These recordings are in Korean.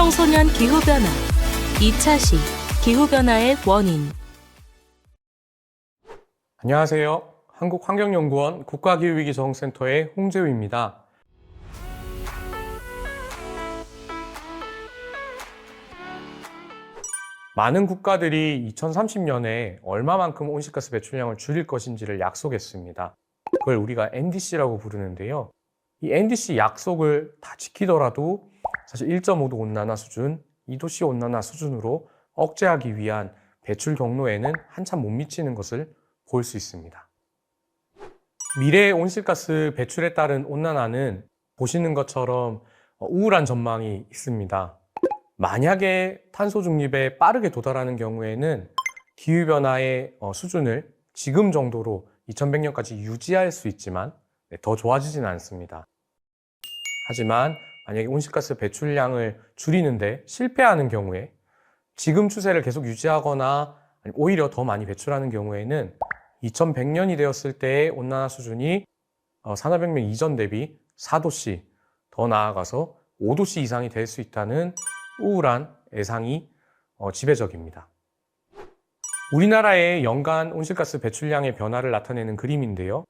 청소년 기후변화 2차 시 기후변화의 원인 안녕하세요. 한국환경연구원 국가기후위기저항센터의 홍재우입니다. 많은 국가들이 2030년에 얼마만큼 온실가스 배출량을 줄일 것인지를 약속했습니다. 그걸 우리가 NDC라고 부르는데요. 이 NDC 약속을 다 지키더라도 사실 1.5도 온난화 수준, 2도씨 온난화 수준으로 억제하기 위한 배출 경로에는 한참 못 미치는 것을 볼 수 있습니다. 미래의 온실가스 배출에 따른 온난화는 보시는 것처럼 어, 우울한 전망이 있습니다. 만약에 탄소 중립에 빠르게 도달하는 경우에는 기후변화의 어, 수준을 지금 정도로 2100년까지 유지할 수 있지만 네, 더 좋아지지는 않습니다. 하지만 만약에 온실가스 배출량을 줄이는데 실패하는 경우에 지금 추세를 계속 유지하거나 오히려 더 많이 배출하는 경우에는 2100년이 되었을 때의 온난화 수준이 어, 산업혁명 이전 대비 4도씨 더 나아가서 5도씨 이상이 될 수 있다는 우울한 예상이 어, 지배적입니다. 우리나라의 연간 온실가스 배출량의 변화를 나타내는 그림인데요.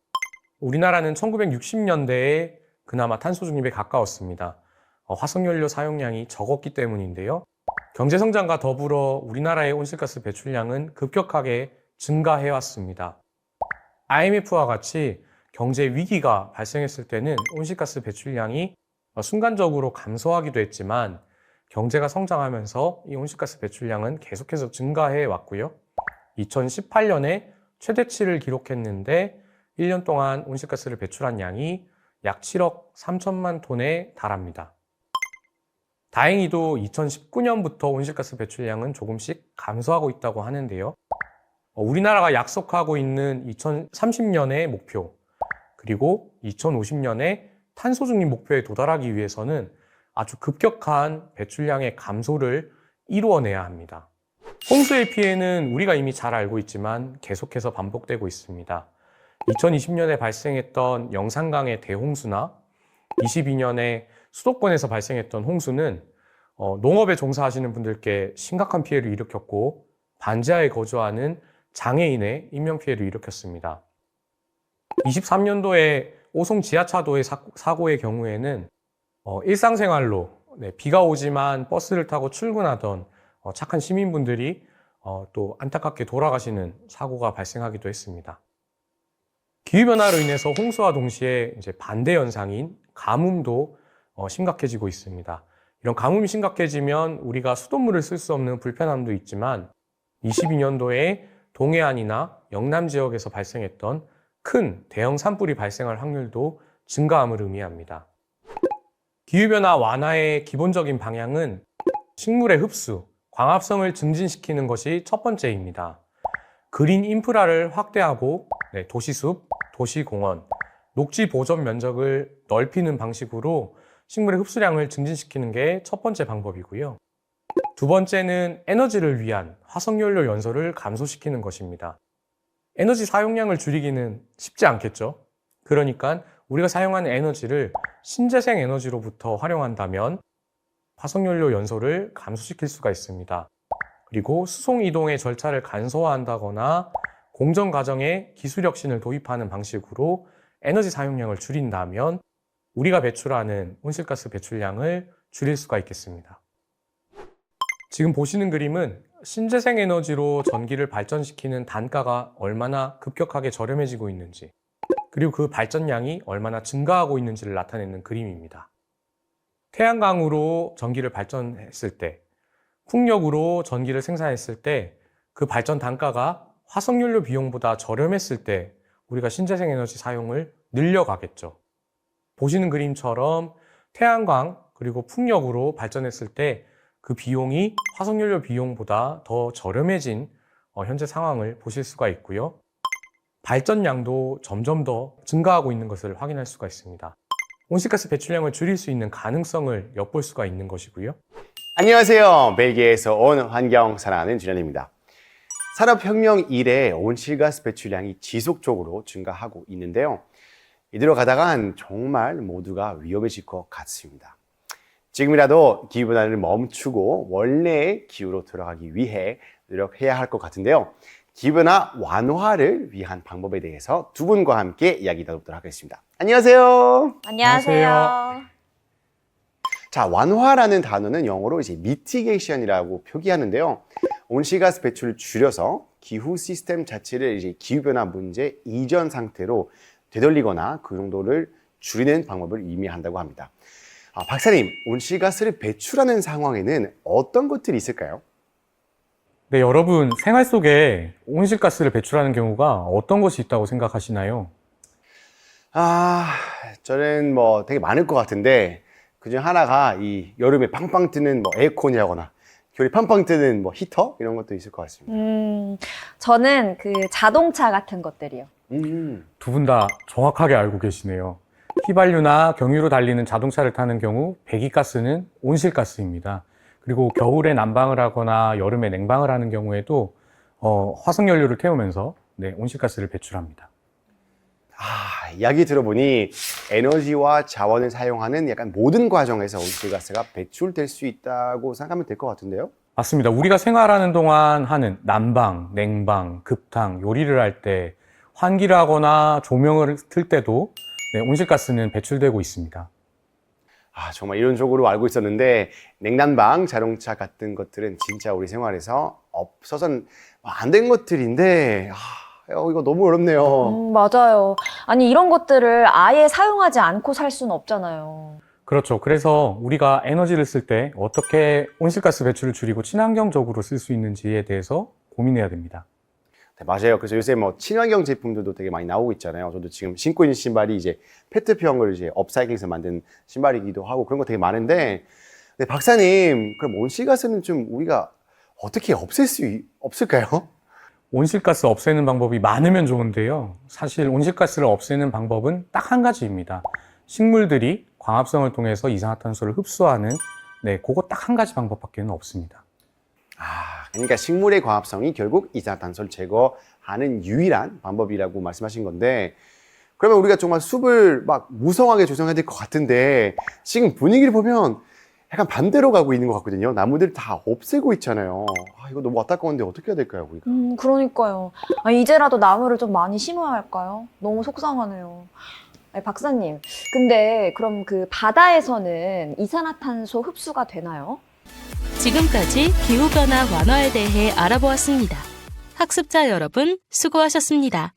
우리나라는 1960년대에 그나마 탄소 중립에 가까웠습니다. 어, 화석연료 사용량이 적었기 때문인데요. 경제성장과 더불어 우리나라의 온실가스 배출량은 급격하게 증가해 왔습니다. IMF와 같이 경제 위기가 발생했을 때는 온실가스 배출량이 어, 순간적으로 감소하기도 했지만 경제가 성장하면서 이 온실가스 배출량은 계속해서 증가해 왔고요. 2018년에 최대치를 기록했는데 1년 동안 온실가스를 배출한 양이 약 7억 3천만 톤에 달합니다. 다행히도 2019년부터 온실가스 배출량은 조금씩 감소하고 있다고 하는데요. 어, 우리나라가 약속하고 있는 2030년의 목표, 그리고 2050년에 탄소 중립 목표에 도달하기 위해서는 아주 급격한 배출량의 감소를 이루어내야 합니다. 홍수의 피해는 우리가 이미 잘 알고 있지만 계속해서 반복되고 있습니다. 2020년에 발생했던 영산강의 대홍수나 22년에 수도권에서 발생했던 홍수는 어, 농업에 종사하시는 분들께 심각한 피해를 일으켰고 반지하에 거주하는 장애인의 인명피해를 일으켰습니다. 23년도에 오송 지하차도의 사, 고의 경우에는 어, 일상생활로 네, 비가 오지만 버스를 타고 출근하던 어, 착한 시민분들이 어, 또 안타깝게 돌아가시는 사고가 발생하기도 했습니다. 기후변화로 인해서 홍수와 동시에 이제 반대 현상인 가뭄도 어, 심각해지고 있습니다. 이런 가뭄이 심각해지면 우리가 수돗물을 쓸 수 없는 불편함도 있지만 22년도에 동해안이나 영남 지역에서 발생했던 큰 대형 산불이 발생할 확률도 증가함을 의미합니다. 기후변화 완화의 기본적인 방향은 식물의 흡수, 광합성을 증진시키는 것이 첫 번째입니다. 그린 인프라를 확대하고 네, 도시숲, 도시공원, 녹지 보존 면적을 넓히는 방식으로 식물의 흡수량을 증진시키는 게 첫 번째 방법이고요. 두 번째는 에너지를 위한 화석연료 연소를 감소시키는 것입니다. 에너지 사용량을 줄이기는 쉽지 않겠죠. 그러니까 우리가 사용하는 에너지를 신재생 에너지로부터 활용한다면 화석연료 연소를 감소시킬 수가 있습니다. 그리고 수송 이동의 절차를 간소화한다거나 공정 과정에 기술 혁신을 도입하는 방식으로 에너지 사용량을 줄인다면 우리가 배출하는 온실가스 배출량을 줄일 수가 있겠습니다. 지금 보시는 그림은 신재생 에너지로 전기를 발전시키는 단가가 얼마나 급격하게 저렴해지고 있는지, 그리고 그 발전량이 얼마나 증가하고 있는지를 나타내는 그림입니다. 태양광으로 전기를 발전했을 때, 풍력으로 전기를 생산했을 때, 그 발전 단가가 화석연료 비용보다 저렴했을 때, 우리가 신재생 에너지 사용을 늘려가겠죠. 보시는 그림처럼 태양광 그리고 풍력으로 발전했을 때 그 비용이 화석연료 비용보다 더 저렴해진 어, 현재 상황을 보실 수가 있고요. 발전량도 점점 더 증가하고 있는 것을 확인할 수가 있습니다. 온실가스 배출량을 줄일 수 있는 가능성을 엿볼 수가 있는 것이고요. 안녕하세요. 벨기에에서 온 환경 사랑하는 주련입니다. 산업혁명 이래 온실가스 배출량이 지속적으로 증가하고 있는데요. 이대로 가다간 정말 모두가 위험해질 것 같습니다. 지금이라도 기후변화를 멈추고 원래의 기후로 돌아가기 위해 노력해야 할 것 같은데요. 기후변화 완화를 위한 방법에 대해서 두 분과 함께 이야기 나누도록 하겠습니다. 안녕하세요. 안녕하세요. 자, 완화라는 단어는 영어로 이제 mitigation이라고 표기하는데요. 온실가스 배출을 줄여서 기후 시스템 자체를 이제 기후변화 문제 이전 상태로 되돌리거나 그 정도를 줄이는 방법을 의미한다고 합니다. 아, 박사님, 온실가스를 배출하는 상황에는 어떤 것들이 있을까요? 네, 여러분 생활 속에 온실가스를 배출하는 경우가 어떤 것이 있다고 생각하시나요? 아, 저는 뭐 되게 많을 것 같은데 그중 하나가 이 여름에 팡팡 뜨는 뭐 에어컨이라거나 겨울에 팡팡 뜨는 뭐 히터 이런 것도 있을 것 같습니다. 음, 저는 그 자동차 같은 것들이요. 음. 두분 다 정확하게 알고 계시네요. 휘발유나 경유로 달리는 자동차를 타는 경우 배기가스는 온실가스입니다. 그리고 겨울에 난방을 하거나 여름에 냉방을 하는 경우에도 어, 화석연료를 태우면서 네, 온실가스를 배출합니다. 아, 이야기 들어보니 에너지와 자원을 사용하는 약간 모든 과정에서 온실가스가 배출될 수 있다고 생각하면 될 것 같은데요. 맞습니다. 우리가 생활하는 동안 하는 난방, 냉방, 급탕, 요리를 할 때, 환기를 하거나 조명을 틀 때도 네, 온실가스는 배출되고 있습니다. 아, 정말 이론적으로 알고 있었는데 냉난방, 자동차 같은 것들은 진짜 우리 생활에서 없어서는 안 된 것들인데 아, 어, 이거 너무 어렵네요. 음, 맞아요. 아니, 이런 것들을 아예 사용하지 않고 살 수는 없잖아요. 그렇죠. 그래서 우리가 에너지를 쓸 때 어떻게 온실가스 배출을 줄이고 친환경적으로 쓸 수 있는지에 대해서 고민해야 됩니다. 네, 맞아요. 그래서 요새 뭐 친환경 제품들도 되게 많이 나오고 있잖아요. 저도 지금 신고 있는 신발이 이제 페트병을 이제 업사이클해서 만든 신발이기도 하고 그런 거 되게 많은데, 네, 박사님, 그럼 온실가스는 좀 우리가 어떻게 없앨 수 있- 없을까요? 온실가스 없애는 방법이 많으면 좋은데요. 사실 온실가스를 없애는 방법은 딱 한 가지입니다. 식물들이 광합성을 통해서 이산화탄소를 흡수하는 네, 그거 딱 한 가지 방법밖에는 없습니다. 아, 그러니까 식물의 과합성이 결국 이산화탄소를 제거하는 유일한 방법이라고 말씀하신 건데, 그러면 우리가 정말 숲을 막 무성하게 조성해야 될 것 같은데, 지금 분위기를 보면 약간 반대로 가고 있는 것 같거든요. 나무들 다 없애고 있잖아요. 아, 이거 너무 안타까운데 어떻게 해야 될까요, 우리가? 음, 그러니까요. 아, 이제라도 나무를 좀 많이 심어야 할까요? 너무 속상하네요. 아니, 박사님, 근데 그럼 그 바다에서는 이산화탄소 흡수가 되나요? 지금까지 기후변화 완화에 대해 알아보았습니다. 학습자 여러분, 수고하셨습니다.